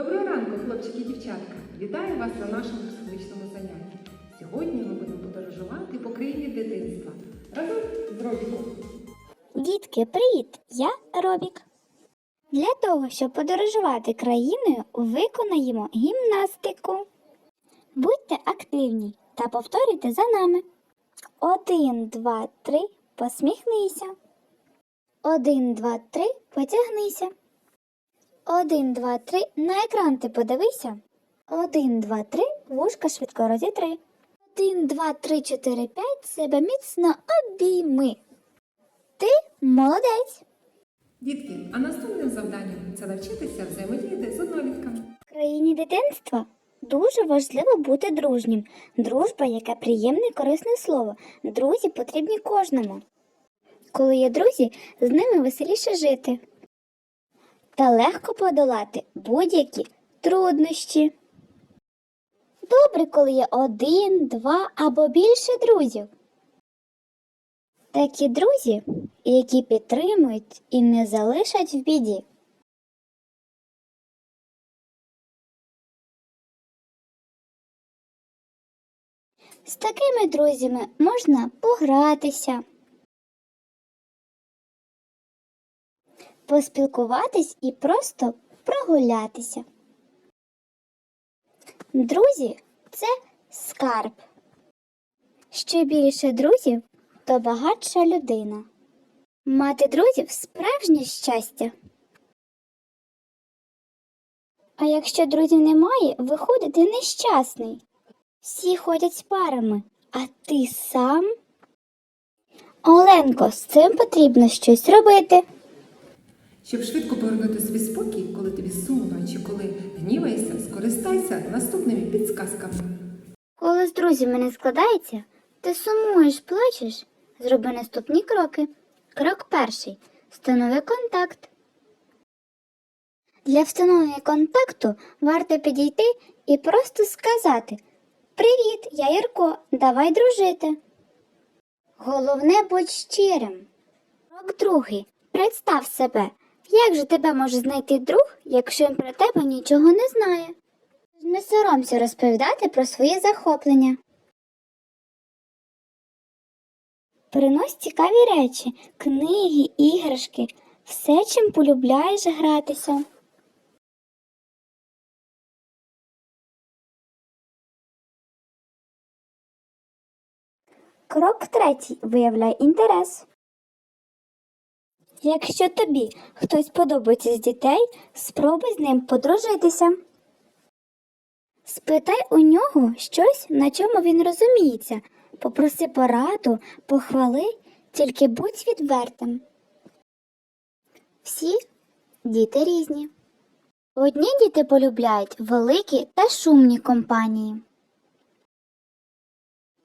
Доброго ранку, хлопчики і дівчатка! Вітаю вас на нашому психологічному занятті. Сьогодні ми будемо подорожувати по країні дитинства разом з Робіком. Дітки, привіт! Я Робік. Для того, щоб подорожувати країною, виконаємо гімнастику. Будьте активні та повторюйте за нами. Один, два, три, посміхнися. Один, два, три, потягнися. Один, два, три, на екран ти подивися. Один, два, три, вушка швидко розітри. Один, два, три, чотири, п'ять, себе міцно обійми. Ти молодець. Дітки, а наступним завданням це навчитися взаємодіяти з однолітками. В країні дитинства дуже важливо бути дружнім. Дружба, яке приємне і корисне слово. Друзі потрібні кожному. Коли є друзі, з ними веселіше жити. Та легко подолати будь-які труднощі. Добре, коли є один, два або більше друзів. Такі друзі, які підтримують і не залишать в біді. З такими друзями можна погратися, поспілкуватись і просто прогулятися. Друзі це скарб. Що більше друзів, то багатша людина. Мати друзів справжнє щастя. А якщо друзів немає, виходить ти нещасний. Всі ходять з парами, а ти сам. Оленко, з цим потрібно щось робити. Щоб швидко повернути собі спокій, коли тобі сумно чи коли гніваєшся, скористайся наступними підсказками. Коли з друзями не складається, ти сумуєш, плачеш, зроби наступні кроки. Крок перший. Встанови контакт. Для встановлення контакту варто підійти і просто сказати Привіт, я Ярко, давай дружити. Головне будь щирим. Крок другий. Представ себе. Як же тебе може знайти друг, якщо він про тебе нічого не знає? Не соромся розповідати про свої захоплення. Принось цікаві речі, книги, іграшки, все, чим полюбляєш гратися. Крок третій. Виявляй інтерес. Якщо тобі хтось подобається з дітей, спробуй з ним подружитися. Спитай у нього щось, на чому він розуміється. Попроси пораду, похвали, тільки будь відвертим. Всі діти різні. Одні діти полюбляють великі та шумні компанії,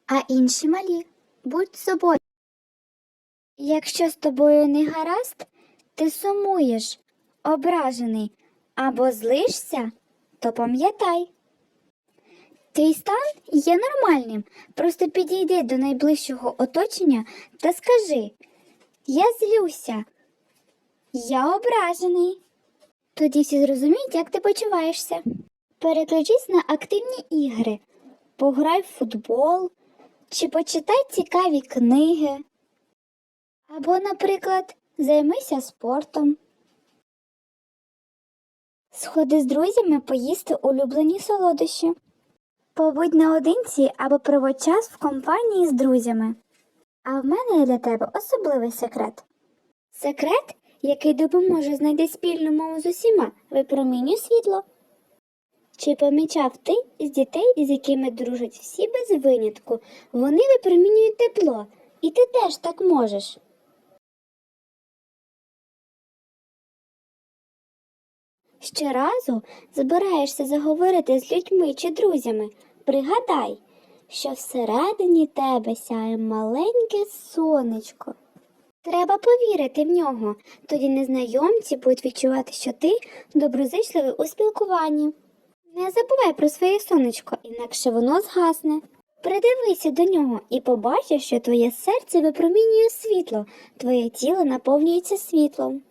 а інші малі. Будь собою. Якщо з тобою не гаразд, ти сумуєш, ображений або злишся, то пам'ятай. Твій стан є нормальним. Просто підійди до найближчого оточення та скажи Я злюся, я ображений. Тоді всі зрозуміють, як ти почуваєшся. Переключись на активні ігри, пограй в футбол чи почитай цікаві книги. Або, наприклад, займися спортом. Сходи з друзями поїсти улюблені солодощі. Побудь наодинці або проводь час в компанії з друзями. А в мене для тебе особливий секрет. Секрет, який допоможе знайти спільну мову з усіма, випромінює світло. Чи помічав ти з дітей, з якими дружать всі без винятку, вони випромінюють тепло, і ти теж так можеш. Щоразу збираєшся заговорити з людьми чи друзями, пригадай, що всередині тебе сяє маленьке сонечко. Треба повірити в нього, тоді незнайомці будуть відчувати, що ти доброзичливий у спілкуванні. Не забувай про своє сонечко, інакше воно згасне. Придивися до нього і побачиш, що твоє серце випромінює світло, твоє тіло наповнюється світлом.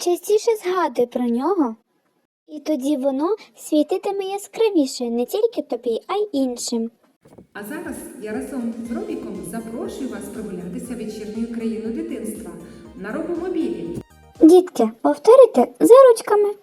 Частіше згадуй про нього І тоді воно світитиме яскравіше не тільки тобі, а й іншим. А зараз я разом з Робіком запрошую вас прогулятися вечірньою країною дитинства на робомобілі. Дітки, повторюйте за ручками.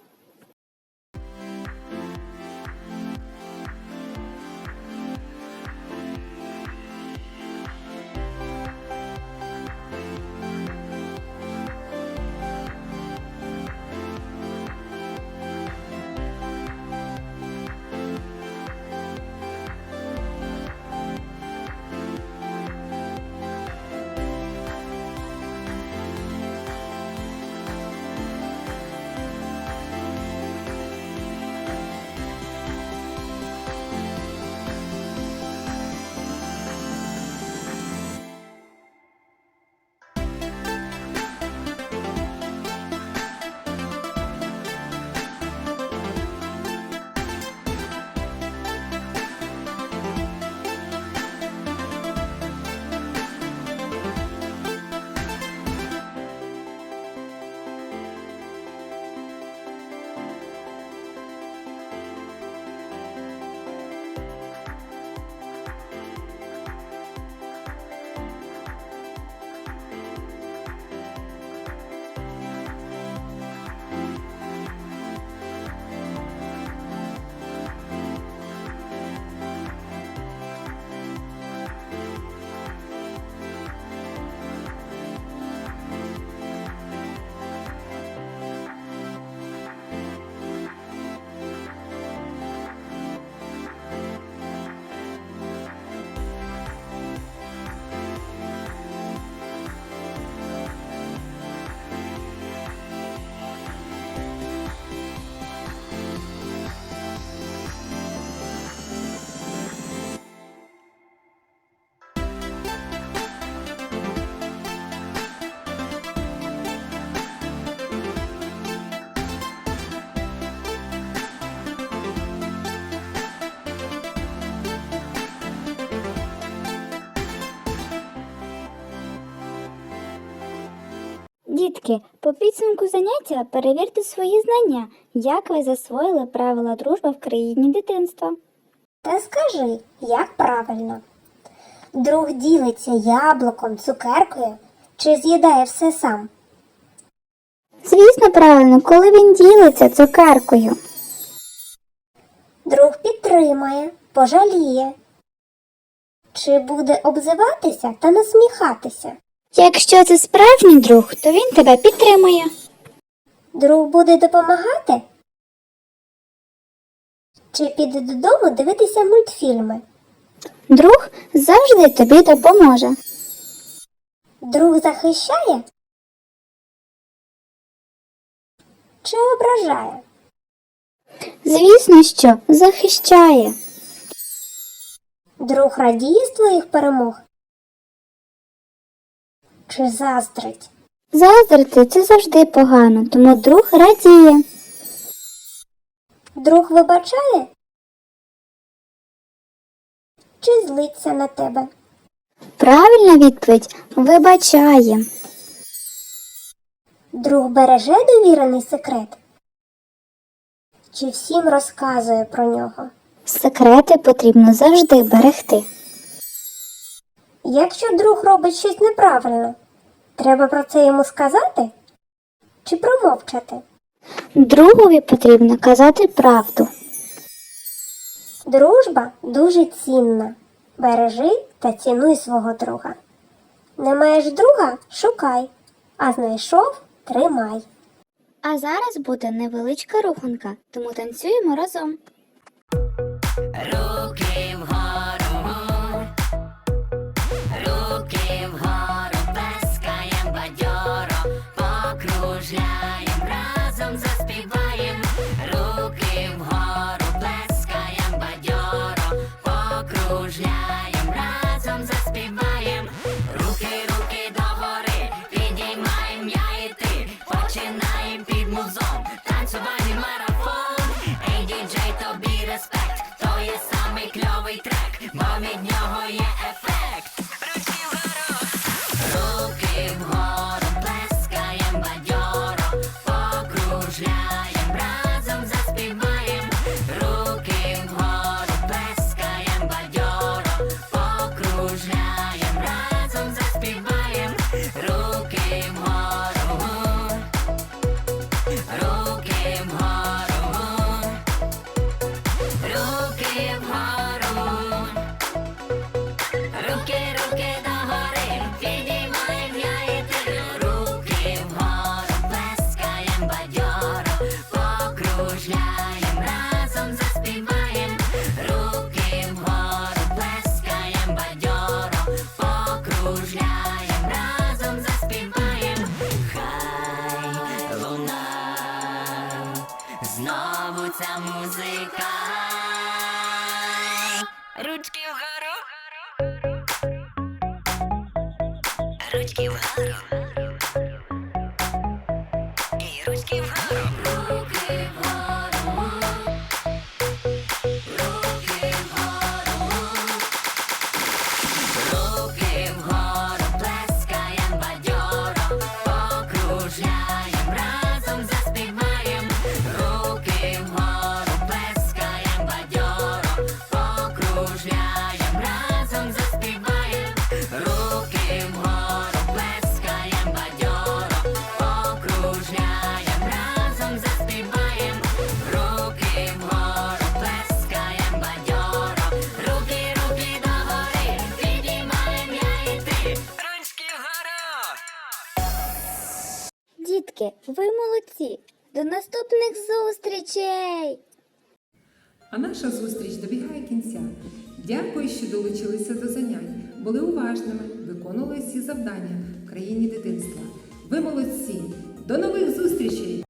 Дітки, по підсумку заняття перевірте свої знання, як ви засвоїли правила дружби в країні дитинства. Та скажи, як правильно? Друг ділиться яблуком, цукеркою чи з'їдає все сам? Звісно, правильно, коли він ділиться цукеркою. Друг підтримає, пожаліє. Чи буде обзиватися та насміхатися? Якщо це справжній друг, то він тебе підтримує. Друг буде допомагати? Чи піде додому дивитися мультфільми? Друг завжди тобі допоможе. Друг захищає? Чи ображає? Звісно, що захищає. Друг радіє з твоїх перемог? Чи заздрить? Заздрити це завжди погано, тому друг радіє. Друг вибачає? Чи злиться на тебе? Правильна відповідь вибачає. Друг береже довірений секрет? Чи всім розказує про нього? Секрети потрібно завжди берегти. Якщо друг робить щось неправильно, треба про це йому сказати? Чи промовчати? Другові потрібно казати правду. Дружба дуже цінна. Бережи та цінуй свого друга. Не маєш друга шукай, а знайшов тримай. А зараз буде невеличка руханка, тому танцюємо разом. Руки moves on. Ручки вгору. Дітки, ви молодці! До наступних зустрічей! А наша зустріч добігає кінця. Дякую, що долучилися до занять, були уважними, виконували всі завдання в країні дитинства. Ви молодці! До нових зустрічей!